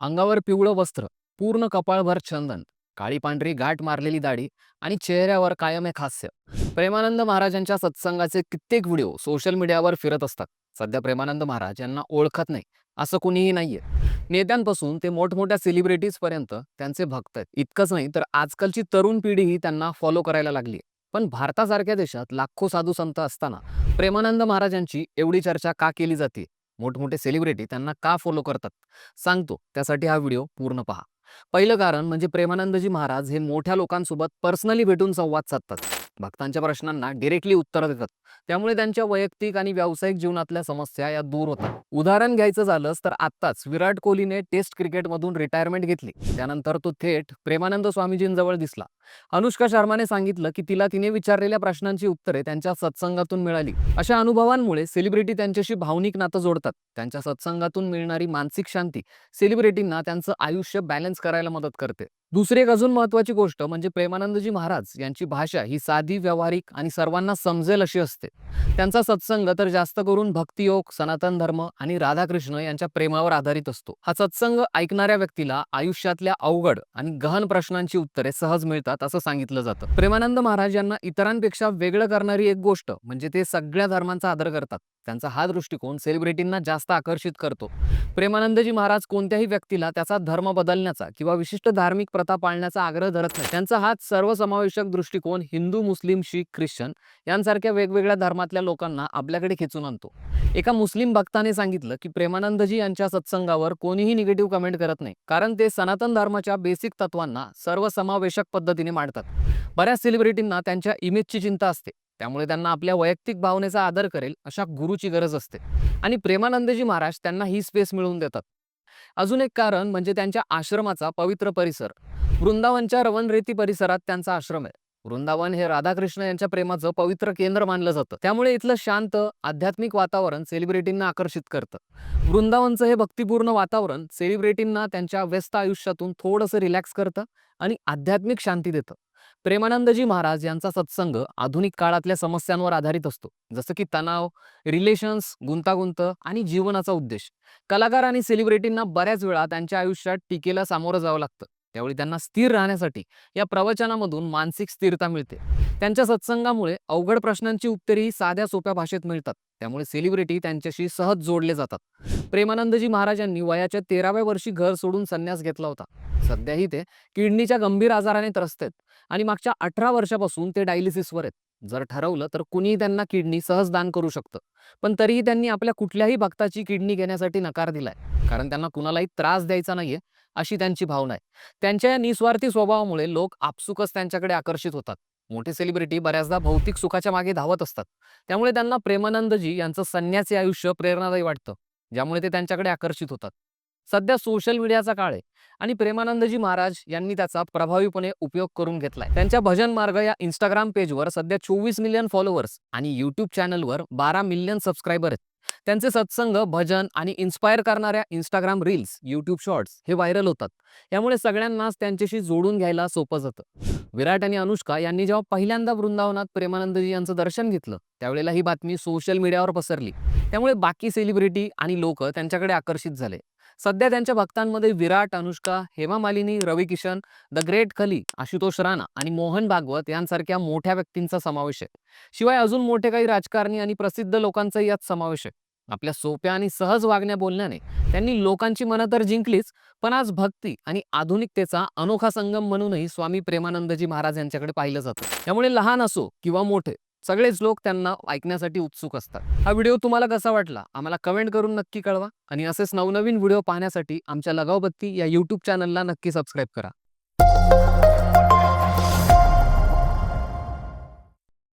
अंगावर पिवळं वस्त्र पूर्ण कपाळभर चंदन काळी पांढरी गाठ मारलेली दाढी आणि चेहऱ्यावर कायम एक हास्य. प्रेमानंद महाराजांच्या सत्संगाचे कित्येक व्हिडिओ सोशल मीडियावर फिरत असतात. सध्या प्रेमानंद महाराज यांना ओळखत नाही असं कुणीही नाहीये. नेत्यांपासून ते मोठमोठ्या सेलिब्रिटीज पर्यंत त्यांचे भक्त आहेत. इतकंच नाही तर आजकालची तरुण पिढीही त्यांना फॉलो करायला लागली पण भारतासारख्या देशात लाखो साधू संत असताना प्रेमानंद महाराजांची एवढी चर्चा का केली जाते मोठमोठे सेलिब्रिटी त्यांना का फॉलो करतात? सांगतो. त्यासाठी हा व्हिडिओ पूर्ण पहा. पहिलं कारण म्हणजे प्रेमानंदजी महाराज हे मोठ्या लोकांसोबत पर्सनली भेटून संवाद साधतात. भक्तांच्या प्रश्नांना डिरेक्टली उत्तर देतात. त्यामुळे त्यांच्या वैयक्तिक आणि व्यावसायिक जीवनातल्या समस्या या दूर होतात. उदाहरण घ्यायचं झालंच तर आत्ताच विराट कोहलीने टेस्ट क्रिकेटमधून रिटायरमेंट घेतली. त्यानंतर तो थेट प्रेमानंद स्वामीजींजवळ दिसला. अनुष्का शर्माने सांगितलं की तिला तिने विचारलेल्या प्रश्नांची उत्तरे त्यांच्या सत्संगातून मिळाली. अशा अनुभवांमुळे सेलिब्रिटी त्यांच्याशी भावनिक नातं जोडतात. त्यांच्या सत्संगातून मिळणारी मानसिक शांती सेलिब्रिटींना त्यांचं आयुष्य बॅलन्स करायला मदत करते. दुसरी एक अजून महत्वाची गोष्ट म्हणजे प्रेमानंदजी महाराज यांची भाषा ही साधी व्यावहारिक आणि सर्वांना समजेल अशी असते. त्यांचा सत्संग तर जास्त करून भक्तियोग सनातन धर्म आणि राधाकृष्ण यांच्या प्रेमावर आधारित असतो. हा सत्संग ऐकणाऱ्या व्यक्तीला आयुष्यातल्या अवघड आणि गहन प्रश्नांची उत्तरे सहज मिळतात असं सांगितलं जातं. प्रेमानंद महाराज यांना इतरांपेक्षा वेगळं करणारी एक गोष्ट म्हणजे ते सगळ्या धर्मांचा आदर करतात. त्यांचा हा दृष्टिकोन सेलिब्रिटींना जास्त आकर्षित करतो. प्रेमानंदजी महाराज कोणत्याही व्यक्तीला त्याचा धर्म बदलण्याचा किंवा विशिष्ट धार्मिक प्रथा पाळण्याचा आग्रह धरत नाही. त्यांचा हाच सर्वसमावेशक दृष्टिकोन हिंदू मुस्लिम शीख ख्रिश्चन यांसारख्या वेगवेगळ्या धर्मातल्या लोकांना आपल्याकडे खेचून आणतो. एका मुस्लिम भक्ताने सांगितलं की प्रेमानंदजी यांच्या सत्संगावर कोणीही निगेटिव्ह कमेंट करत नाही कारण ते सनातन धर्माच्या बेसिक तत्वांना सर्वसमावेशक पद्धतीने मांडतात. बऱ्याच सेलिब्रिटींना त्यांच्या इमेजची चिंता असते. त्यामुळे त्यांना आपल्या वैयक्तिक भावनेचा आदर करेल अशा गुरुची गरज असते. आणि प्रेमानंदजी महाराज त्यांना ही स्पेस मिळवून देतात. अजून एक कारण म्हणजे त्यांच्या आश्रमाचा पवित्र परिसर. वृंदावनच्या रवनरेती परिसरात त्यांचा आश्रम आहे. वृंदावन हे राधाकृष्ण यांच्या प्रेमाचं पवित्र केंद्र मानलं जातं. त्यामुळे इथलं शांत आध्यात्मिक वातावरण सेलिब्रिटींना आकर्षित करतं. वृंदावनचं हे भक्तिपूर्ण वातावरण सेलिब्रिटींना त्यांच्या व्यस्त आयुष्यातून थोडंसं रिलॅक्स करतं आणि आध्यात्मिक शांती देतं. प्रेमानंदजी महाराज यांचा सत्संग आधुनिक काळातल्या समस्यांवर आधारित असतो. जसं की तणाव रिलेशन्स गुंतागुंत आणि जीवनाचा उद्देश. कलाकार आणि सेलिब्रिटींना बऱ्याच वेळा त्यांच्या आयुष्यात टीकेला सामोरं जावं लागतं. त्यावेळी त्यांना स्थिर राहण्यासाठी या प्रवचनामधून मानसिक स्थिरता मिळते. त्यांच्या सत्संगामुळे अवघड प्रश्नांची उत्तरेही साध्या सोप्या भाषेत मिळतात. त्यामुळे सेलिब्रिटी त्यांच्याशी सहज जोडले जातात. प्रेमानंदजी महाराजांनी वयाच्या तेराव्या वर्षी घर सोडून संन्यास घेतला होता. सध्याही ते किडनीच्या गंभीर आजाराने त्रस्त आहेत. आणि मागच्या अठरा वर्षापासून ते डायलिसिसवर आहेत. जर ठरवलं तर कुणीही त्यांना किडनी सहज दान करू शकतं. पण तरीही त्यांनी आपल्या कुठल्याही भक्ताची किडनी घेण्यासाठी नकार दिलाय. कारण त्यांना कुणालाही त्रास द्यायचा नाहीये अशी त्यांची भावना आहे. त्यांच्या या निस्वार्थी स्वभावामुळे लोक आपसुकच त्यांच्याकडे आकर्षित होतात. मोठे सेलिब्रिटी बऱ्याचदा भौतिक सुखाच्या मागे धावत असतात. त्यामुळे त्यांना प्रेमानंदजी यांचं संन्यासी आयुष्य प्रेरणादायी वाटतं. ज्यामुळे ते त्यांच्याकडे आकर्षित होतात. सध्या सोशल मीडियाचा काळ आहे. आणि प्रेमानंदजी महाराज यांनी त्याचा प्रभावीपणे उपयोग करून घेतलाय. त्यांच्या भजन मार्ग या इंस्टाग्राम पेजवर सध्या चोवीस मिलियन फॉलोअर्स आणि युट्यूब चॅनलवर बारा मिलियन सबस्क्रायबर आहेत. त्यांचे सत्संग भजन आणि इन्स्पायर करणाऱ्या इंस्टाग्राम रील्स युट्यूब शॉर्ट्स हे व्हायरल होतात. यामुळे सगळ्यांनाच त्यांच्याशी जोडून घ्यायला सोपं जातं. विराट आणि अनुष्का यांनी जेव्हा पहिल्यांदा वृंदावनात प्रेमानंदजी यांचं दर्शन घेतलं त्यावेळेला ही बातमी सोशल मीडियावर पसरली. त्यामुळे बाकी सेलिब्रिटी आणि लोक त्यांच्याकडे आकर्षित झाले. सध्या त्यांच्या भक्तांमध्ये विराट अनुष्का हेमा मालिनी रवी किशन द ग्रेट खली आशुतोष राणा आणि मोहन भागवत यांसारख्या मोठ्या व्यक्तींचा समावेश आहे. शिवाय अजून मोठे काही राजकारणी आणि प्रसिद्ध लोकांचाही यात समावेश आहे. आपल्या सोप्या आणि सहज वागण्या बोलण्याने त्यांनी लोकांची मनं तर जिंकलीच पण आज भक्ती आणि आधुनिकतेचा अनोखा संगम म्हणूनही स्वामी प्रेमानंदजी महाराज यांच्याकडे पाहिलं जातं. त्यामुळे लहान असो किंवा मोठे सगळेच लोक त्यांना ऐकण्यासाठी उत्सुक असतात. हा व्हिडिओ तुम्हाला कसा वाटला? आम्हाला कमेंट करून नक्की कळवा आणि असेच नवनवीन व्हिडिओ पाहण्यासाठी आमच्या लगावबत्ती या यूट्यूब चॅनलला नक्की सबस्क्राईब करा.